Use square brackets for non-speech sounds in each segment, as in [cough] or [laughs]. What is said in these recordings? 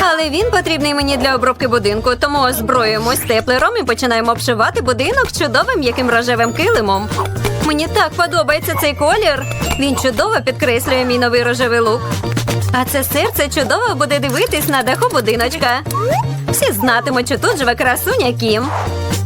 Але він потрібний мені для обробки будинку, тому озброюємось степлером і починаємо обшивати будинок чудовим яким рожевим килимом. Мені так подобається цей колір. Він чудово підкреслює мій новий рожевий лук. А це серце чудово буде дивитись на даху будиночка. Всі знатимуть, що тут живе красуня Кім.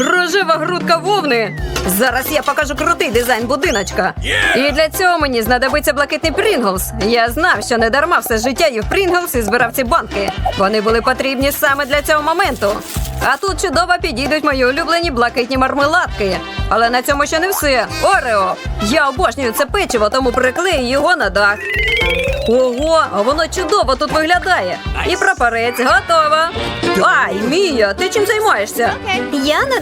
Рожева грудка вовни. Зараз я покажу крутий дизайн будиночка. І для цього мені знадобиться блакитний Прінглс. Я знав, що не дарма все життя їв Прінглс і збирав ці банки. Вони були потрібні саме для цього моменту. А тут чудово підійдуть мої улюблені блакитні мармеладки. Але на цьому ще не все. Орео! Я обожнюю це печиво, тому приклею його на дах. Ого, а воно чудово тут виглядає. І прапорець готова. Ай, Мія, ти чим займаєшся? Я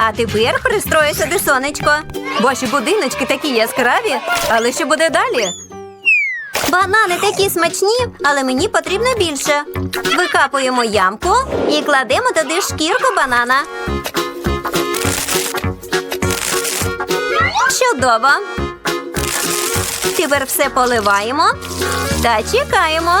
А тепер пристрою сюди сонечко. Ваші будиночки такі яскраві, але що буде далі? Банани такі смачні, але мені потрібно більше. Викапуємо ямку і кладемо туди шкірку банана. Чудово. Тепер все поливаємо та чекаємо.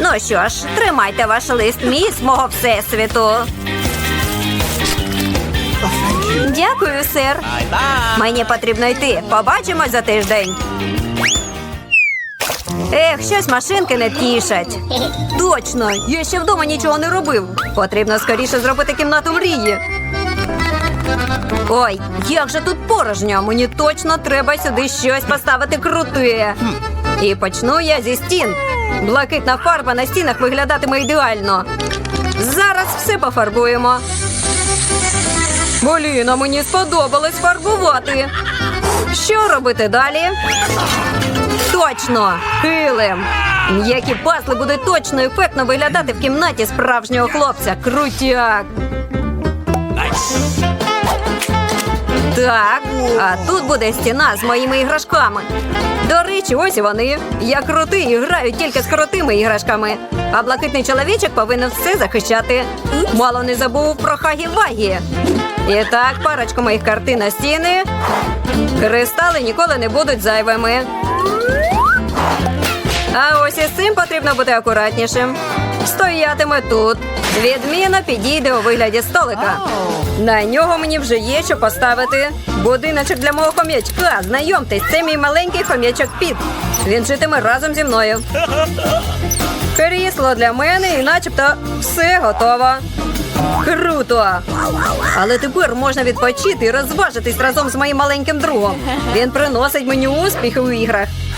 Ну що ж, тримайте ваш лист мій мого всесвіту. Дякую, сер. Мені потрібно йти. Побачимось за тиждень. Ех, щось машинки не тішать. Точно, я ще вдома нічого не робив. Потрібно скоріше зробити кімнату мрії. Ой, як же тут порожньо. Мені точно треба сюди щось поставити круте. І почну я зі стін. Блакитна фарба на стінах виглядатиме ідеально. Зараз все пофарбуємо. Поліна, мені сподобалось фарбувати. Що робити далі? Точно! Килим! М'які пазли будуть точно ефектно виглядати в кімнаті справжнього хлопця. Крутяк! Так, а тут буде стіна з моїми іграшками. До речі, ось вони. Я крутий і граю тільки з крутими іграшками. А блакитний чоловічок повинен все захищати. Мало не забув про хагі-вагі. І так, парочку моїх картин на стіни. Кристали ніколи не будуть зайвими. А ось із цим потрібно бути акуратнішим. Стоятиме тут. Відміна підійде у вигляді столика. На нього мені вже є що поставити. Будиночок для мого хом'ячка. Знайомтесь, це мій маленький хом'ячок Піт. Він житиме разом зі мною. [laughs] Крісло для мене і начебто все готово. Круто! Але тепер можна відпочити і розважитись разом з моїм маленьким другом. Він приносить мені успіхи у іграх.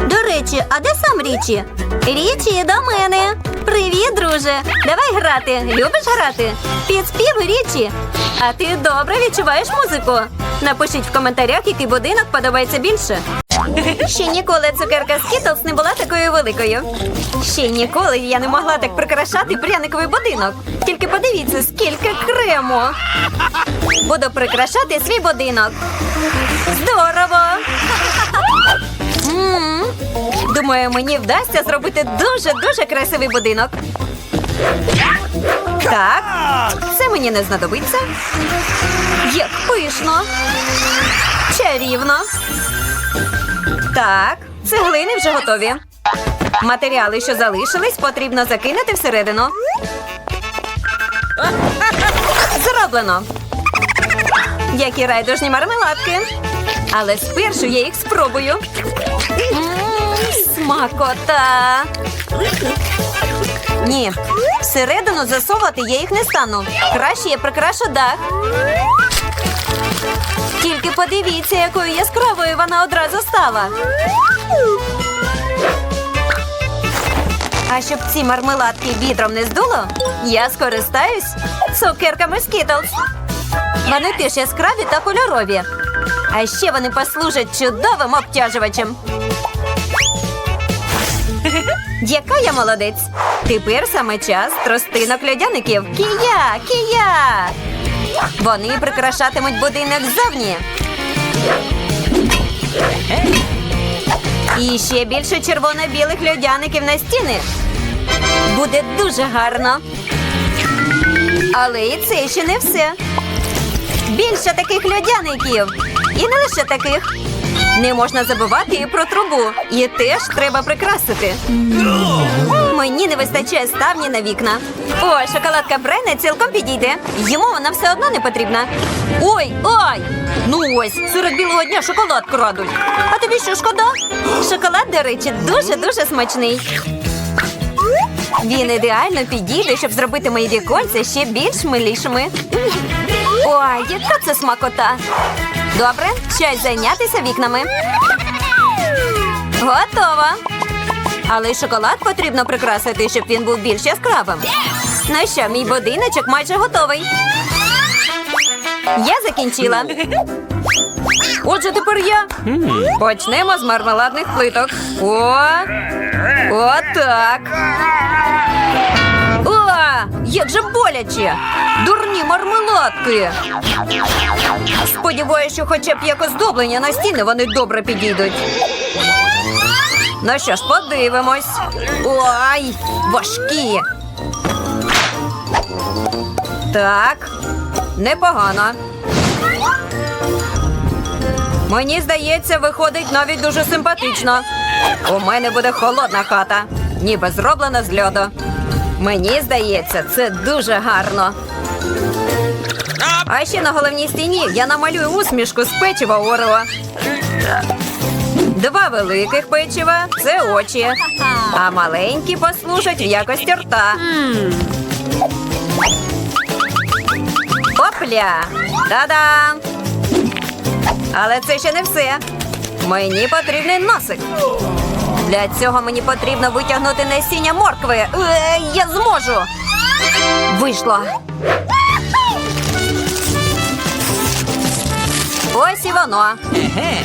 До речі, а де сам Річі? Річі, до мене. Привіт, друже. Давай грати. Любиш грати? Під спів Річі. А ти добре відчуваєш музику? Напишіть в коментарях, який будинок подобається більше. Ще ніколи цукерка Skittles не була такою великою. Ще ніколи я не могла так прикрашати пряниковий будинок. Тільки подивіться, скільки крему. Буду прикрашати свій будинок. Здорово! Думаю, мені вдасться зробити дуже-дуже красивий будинок. Так, це мені не знадобиться. Як пишно. Чарівно. Так, цеглини вже готові. Матеріали, що залишились, потрібно закинути всередину. Зроблено. Які райдужні мармеладки. Але спершу я їх спробую. Смакота. Ні, всередину засовувати я їх не стану. Краще я прикрашу дах. Тільки подивіться, якою яскравою вона одразу стала. А щоб ці мармеладки вітром не здуло, я скористаюсь цукерками Skittles. Вони теж яскраві та кольорові. А ще вони послужать чудовим обтяжувачем. Яка я молодець! Тепер саме час тростинок льодяників. Кія! Кія! Вони прикрашатимуть будинок ззовні. І ще більше червоно-білих льодяників на стіни. Буде дуже гарно. Але і це ще не все. Більше таких льодяників. І не лише таких. Не можна забувати і про трубу. Її теж треба прикрасити. Мені не вистачає ставні на вікна. О, шоколадка Брайна цілком підійде. Йому вона все одно не потрібна. Ой, ой! Ну ось, серед білого дня шоколад крадуть. А тобі що шкода? Шоколад, до речі, дуже-дуже смачний. Він ідеально підійде, щоб зробити мої віконця ще більш милішими. Ой, яка це смакота! Добре, час зайнятися вікнами. Готово. Але шоколад потрібно прикрасити, щоб він був більш яскравим. Ну що, мій будиночок майже готовий. Я закінчила. Отже, тепер я. Почнемо з мармеладних плиток. О! Отак. О, як же боляче! Дурні мармеладки! Сподіваюся, що хоча б як оздоблення на стіни вони добре підійдуть. Ну що ж, подивимось. Ой, важкі. Так, непогано. Мені здається, виходить навіть дуже симпатично. У мене буде холодна хата, ніби зроблена з льоду. Мені здається, це дуже гарно. А ще на головній стіні я намалюю усмішку з печива Орео. Два великих печива це очі, а маленькі послужать в якості рта. Опля! Та-дам! Але це ще не все. Мені потрібний носик. Для цього мені потрібно витягнути насіння моркви. Е, я зможу. Вийшло. Ось і воно.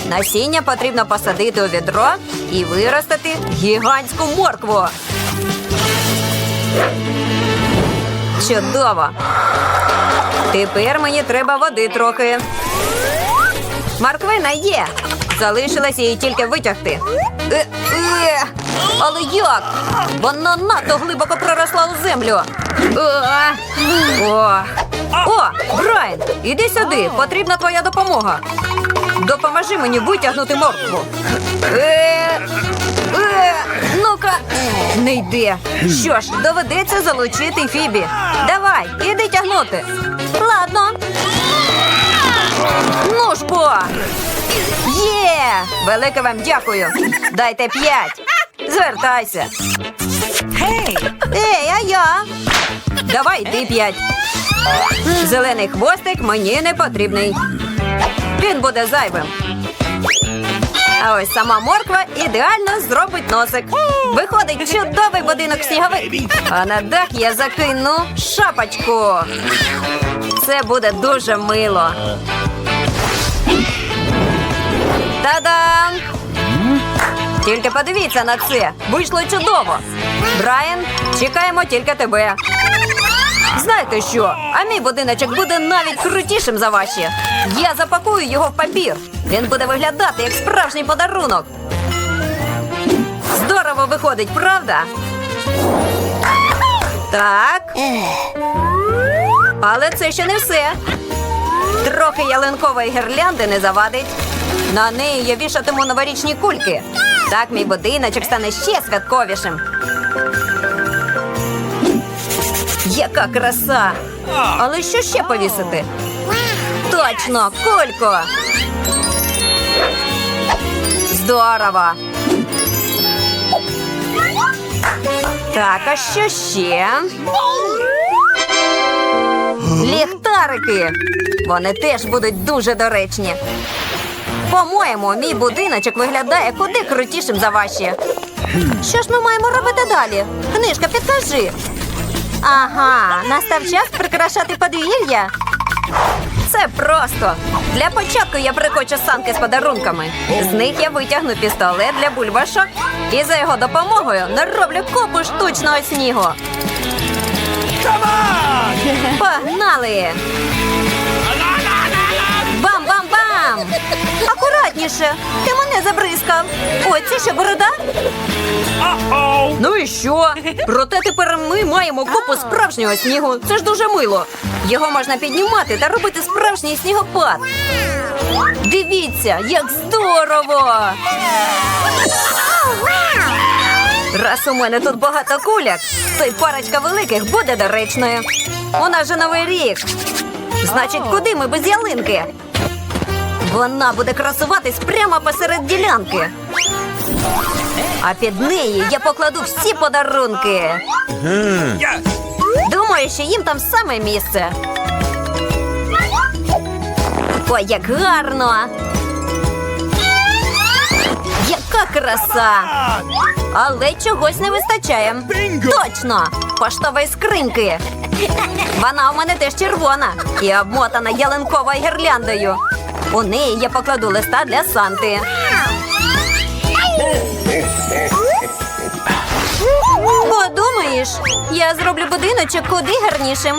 Насіння потрібно посадити у відро і виростити гігантську моркву. Чудово. Тепер мені треба води трохи. Морквина є. Залишилось її тільки витягти. Е, е, але як? Вона надто глибоко проросла у землю. Е, О, О, Брайан, іди сюди. Потрібна твоя допомога. Допоможи мені витягнути моркву. Е, е, ну-ка, не йде. Що ж, доведеться залучити Фібі. Давай, іди тягнути. Ладно. Ну ж бо. Є! Велике вам дякую. Дайте п'ять. Звертайся. Гей! Ей, а я? Давай ти п'ять. Зелений хвостик мені не потрібний. Він буде зайвим. А ось сама морква ідеально зробить носик. Виходить чудовий будинок сніговик. А на дах я закину шапочку. Це буде дуже мило. Та-дам! Тільки подивіться на це. Вийшло чудово. Брайан, чекаємо тільки тебе. Знаєте що? А мій будиночок буде навіть крутішим за ваші. Я запакую його в папір. Він буде виглядати як справжній подарунок. Здорово виходить, правда? Так. Але це ще не все. Трохи ялинкової гірлянди не завадить. На неї я вішатиму новорічні кульки. Так мій будиночок стане ще святковішим. Яка краса! Але що ще повісити? Точно, кульку! Здорово! Так, а що ще? Ліхтарики! Вони теж будуть дуже доречні. По-моєму, мій будиночок виглядає куди крутішим за ваші. Що ж ми маємо робити далі? Книжка, підкажи. Ага, настав час прикрашати подвір'я. Це просто. Для початку я прикочу санки з подарунками. З них я витягну пістолет для бульбашок і за його допомогою нароблю купу штучного снігу. Погнали! Бам-бам-бам! Акуратніше! Ти мене забризкав! Ой, це що борода? Uh-oh! Ну і що? Проте тепер ми маємо купу справжнього снігу. Це ж дуже мило. Його можна піднімати та робити справжній снігопад. Дивіться, як здорово! Раз у мене тут багато куляк, то й парочка великих буде доречною. У нас же новий рік. Значить, куди ми без ялинки? Вона буде красуватись прямо посеред ділянки. А під неї я покладу всі подарунки. Думаю, що їм там саме місце. Ой, як гарно! Яка краса! Але чогось не вистачає. Точно! Поштової скриньки. Вона у мене теж червона і обмотана ялинковою гірляндою. У неї я покладу листа для Санти. Подумаєш, я зроблю будиночок куди гарнішим.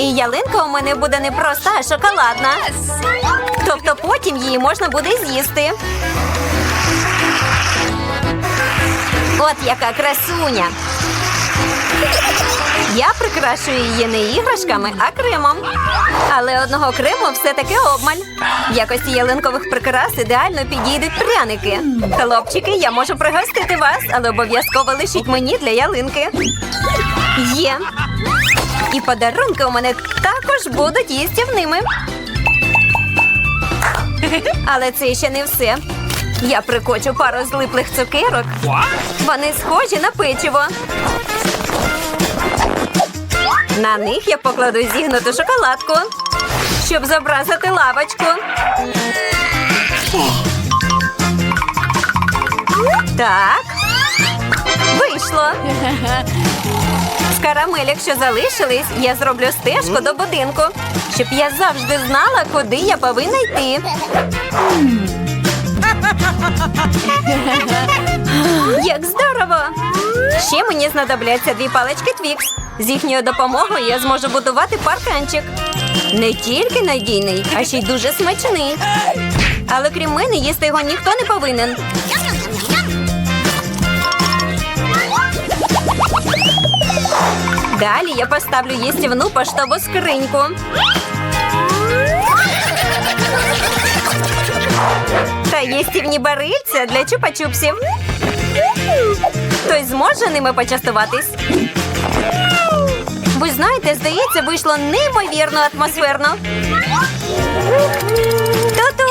І ялинка у мене буде не проста, а шоколадна. Тобто потім її можна буде з'їсти. От яка красуня. Я прикрашую її не іграшками, а кремом. Але одного крему все-таки обмаль. В якості ялинкових прикрас ідеально підійдуть пряники. Хлопчики, я можу пригостити вас, але обов'язково лишіть мені для ялинки. Є. І подарунки у мене також будуть їстівними. Але це ще не все. Я прикочу пару злиплих цукерок. Вони схожі на печиво. На них я покладу зігнуту шоколадку, щоб зобразити лавочку. Так. Вийшло. З карамель, що залишились, я зроблю стежку до будинку, щоб я завжди знала, куди я повинна йти. Як здорово! Ще мені знадобляться дві палички Твікс. З їхньою допомогою я зможу будувати парканчик. Не тільки надійний, а ще й дуже смачний. Але крім мене, їсти його ніхто не повинен. Далі я поставлю їстівну поштову скриньку. Їстівні барильця для чупа-чупсів. Хтось зможе ними почастуватись? Ви знаєте, здається, вийшло неймовірно атмосферно. Ту-ту!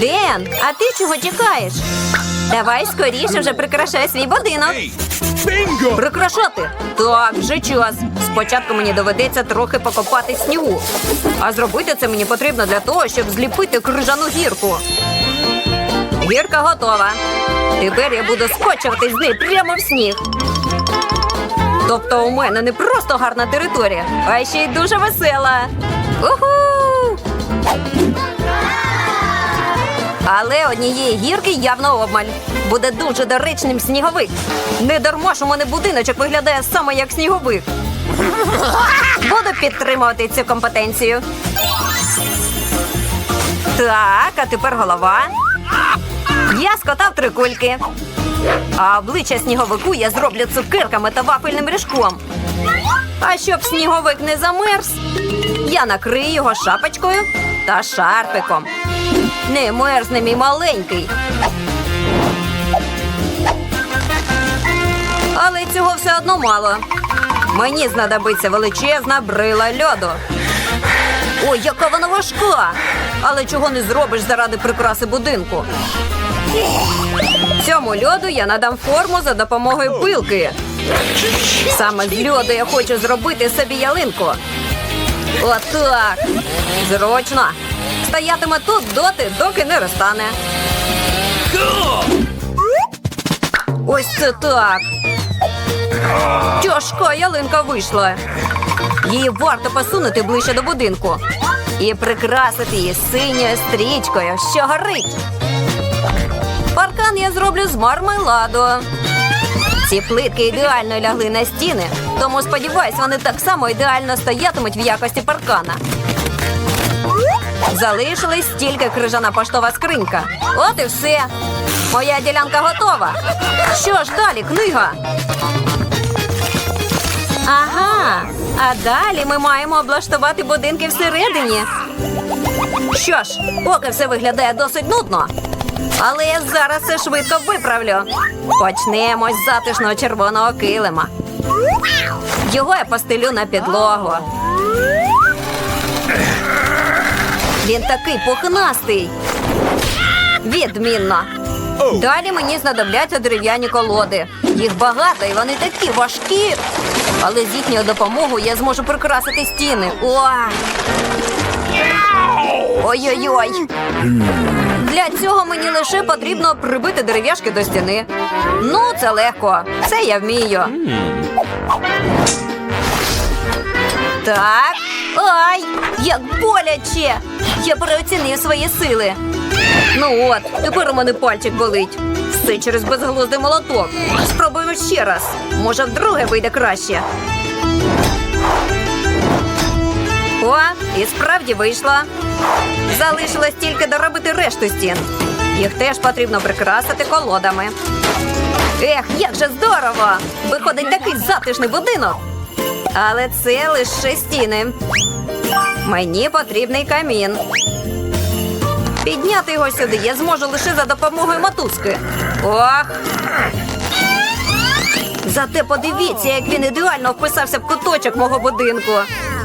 Ден, а ти чого чекаєш? Давай скоріше вже прикрашай свій будинок. Прикрашати? Так, вже час. Спочатку мені доведеться трохи покопати снігу. А зробити це мені потрібно для того, щоб зліпити крижану гірку. Гірка готова. Тепер я буду скочувати з неї прямо в сніг. Тобто у мене не просто гарна територія, а ще й дуже весела. Уху! Але однієї гірки явно обмаль. Буде дуже доречним сніговик. Не дарма ж у мене будиночок виглядає саме як сніговик. Буду підтримувати цю компетенцію. Так, а тепер голова. Я скотав три кульки. А обличчя сніговику я зроблю цукерками та вафельним ріжком. А щоб сніговик не замерз, я накрию його шапочкою та шарфиком. Не мерзне мій маленький. Але цього все одно мало. Мені знадобиться величезна брила льоду. Ой, яка вона важка! Але чого не зробиш заради прикраси будинку? Цьому льоду я надам форму за допомогою пилки. Саме з льоду я хочу зробити собі ялинку. Отак. Зручно. Стоятиме тут доти, доки не розтане. Ось це так. Тяжка ялинка вийшла. Її варто посунути ближче до будинку і прикрасити її синьою стрічкою, що горить. Паркан я зроблю з мармеладу. Ці плитки ідеально лягли на стіни, тому сподіваюсь, вони так само ідеально стоятимуть в якості паркана. Залишилась тільки крижана поштова скринька. От і все. Моя ділянка готова. Що ж далі, книга? Ага. А далі ми маємо облаштувати будинки всередині. Що ж, поки все виглядає досить нудно. Але я зараз це швидко виправлю. Почнемо з затишного червоного килима. Його я постелю на підлогу. Він такий пухнастий. Відмінно. Далі мені знадобляться дерев'яні колоди. Їх багато і вони такі важкі. Але з їхньою допомогою я зможу прикрасити стіни. Ой-ой-ой. Для цього мені лише потрібно прибити дерев'яшки до стіни. Ну, це легко. Це я вмію. Так. Ай! Як боляче! Я переоцінив свої сили. Ну от, тепер у мене пальчик болить. Все через безглуздий молоток. Спробуємо ще раз. Може, вдруге вийде краще. О, і справді вийшло. Залишилось тільки доробити решту стін. Їх теж потрібно прикрасити колодами. Ех, як же здорово! Виходить такий затишний будинок. Але це лише стіни. Мені потрібний камін. Підняти його сюди я зможу лише за допомогою мотузки. Ох. Зате подивіться, як він ідеально вписався в куточок мого будинку.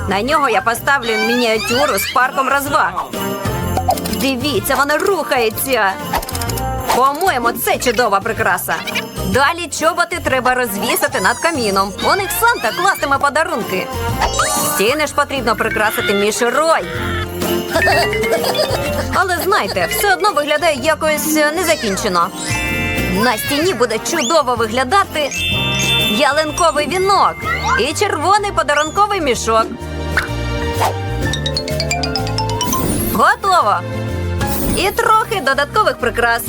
На нього я поставлю мініатюру з парком розваг. Дивіться, вона рухається. По-моєму, це чудова прикраса. Далі чоботи треба розвісити над каміном. У них Санта кластиме подарунки. Стіни ж потрібно прикрасити мішерой. Але знайте, все одно виглядає якось е, незакінчено. На стіні буде чудово виглядати ялинковий вінок і червоний подарунковий мішок. Готово. І трохи додаткових прикрас.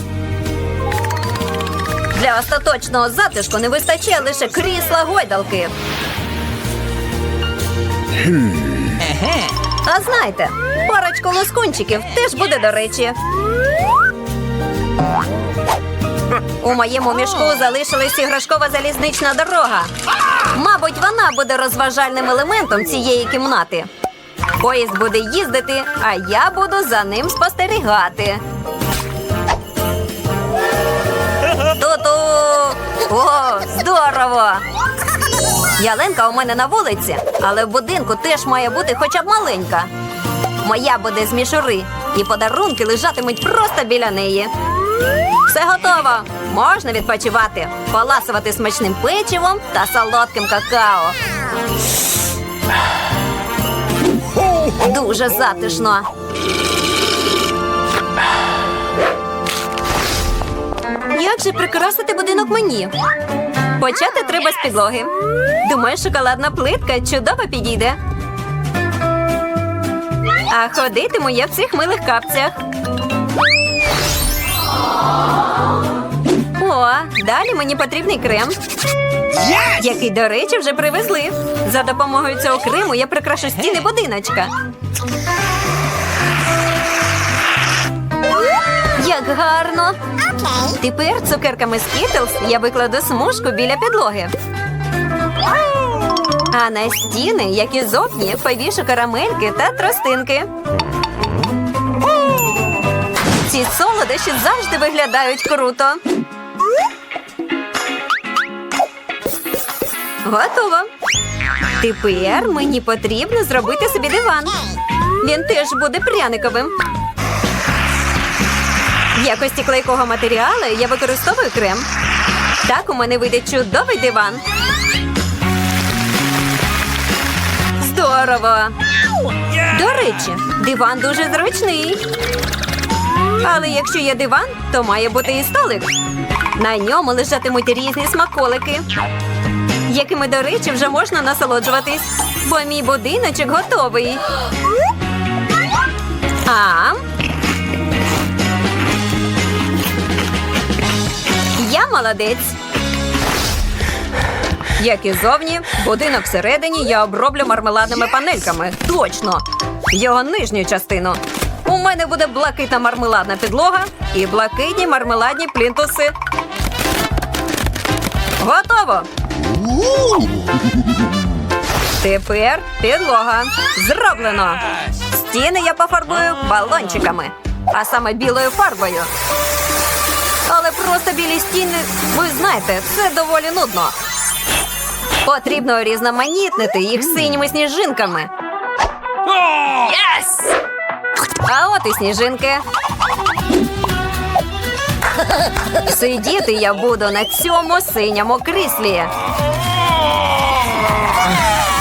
Для остаточного затишку не вистачає лише крісла гойдалки. А знаєте, парочку лоскунчиків теж буде до речі. У моєму мішку залишилась іграшкова залізнична дорога. Мабуть, вона буде розважальним елементом цієї кімнати. Поїзд буде їздити, а я буду за ним спостерігати. Ту-ту! О, здорово! Ялинка у мене на вулиці, але в будинку теж має бути хоча б маленька. Моя буде з мішури, і подарунки лежатимуть просто біля неї. Все готово. Можна відпочивати, поласувати смачним печивом та солодким какао. Дуже затишно. Як же прикрасити будинок мені? Почати треба з підлоги. Думаю, шоколадна плитка чудово підійде. А ходитиму я в цих милих капцях. О, далі мені потрібний крем, який, до речі, вже привезли. За допомогою цього крему я прикрашу стіни будиночка. Як гарно! Тепер цукерками Skittles я викладу смужку біля підлоги. А на стіни, як і зовні, повішу карамельки та тростинки. Ці солодощі завжди виглядають круто. Готово. Тепер мені потрібно зробити собі диван. Він теж буде пряниковим. В якості клейкого матеріалу я використовую крем. Так у мене вийде чудовий диван. Здорово! До речі, диван дуже зручний. Але якщо є диван, то має бути і столик. На ньому лежатимуть різні смаколики, якими, до речі, вже можна насолоджуватись, бо мій будиночок готовий. А, молодець. Як і зовні, будинок всередині я оброблю мармеладними панельками. Точно. Його нижню частину. У мене буде блакитна мармеладна підлога і блакитні мармеладні плінтуси. Готово. Тепер підлога. Зроблено. Стіни я пофарбую балончиками, а саме білою фарбою. Просто білі стіни, ви знаєте, це доволі нудно. Потрібно різноманітнити їх синіми сніжинками. Oh! А от і сніжинки. Сидіти я буду на цьому синьому кріслі.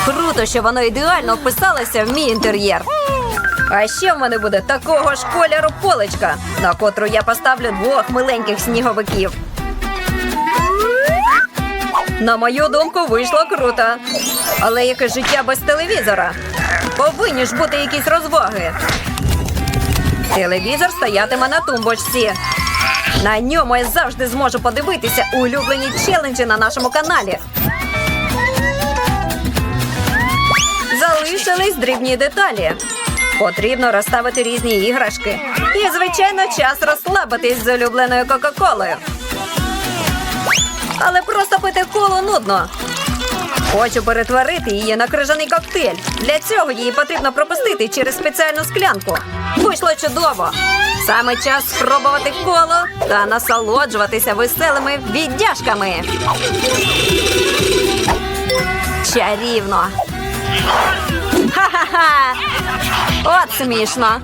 Круто, що воно ідеально вписалося в мій інтер'єр. А ще в мене буде такого ж кольору поличка, на котру я поставлю двох миленьких сніговиків. На мою думку, вийшло круто. Але яке життя без телевізора? Повинні ж бути якісь розваги. Телевізор стоятиме на тумбочці. На ньому я завжди зможу подивитися улюблені челенджі на нашому каналі. Залишились дрібні деталі. Потрібно розставити різні іграшки. І, звичайно, час розслабитись з улюбленою Кока-Колою. Але просто пити колу нудно. Хочу перетворити її на крижаний коктейль. Для цього її потрібно пропустити через спеціальну склянку. Вийшло чудово. Саме час спробувати коло та насолоджуватися веселими віддяжками. Чарівно. Ха-ха-ха! От смішно.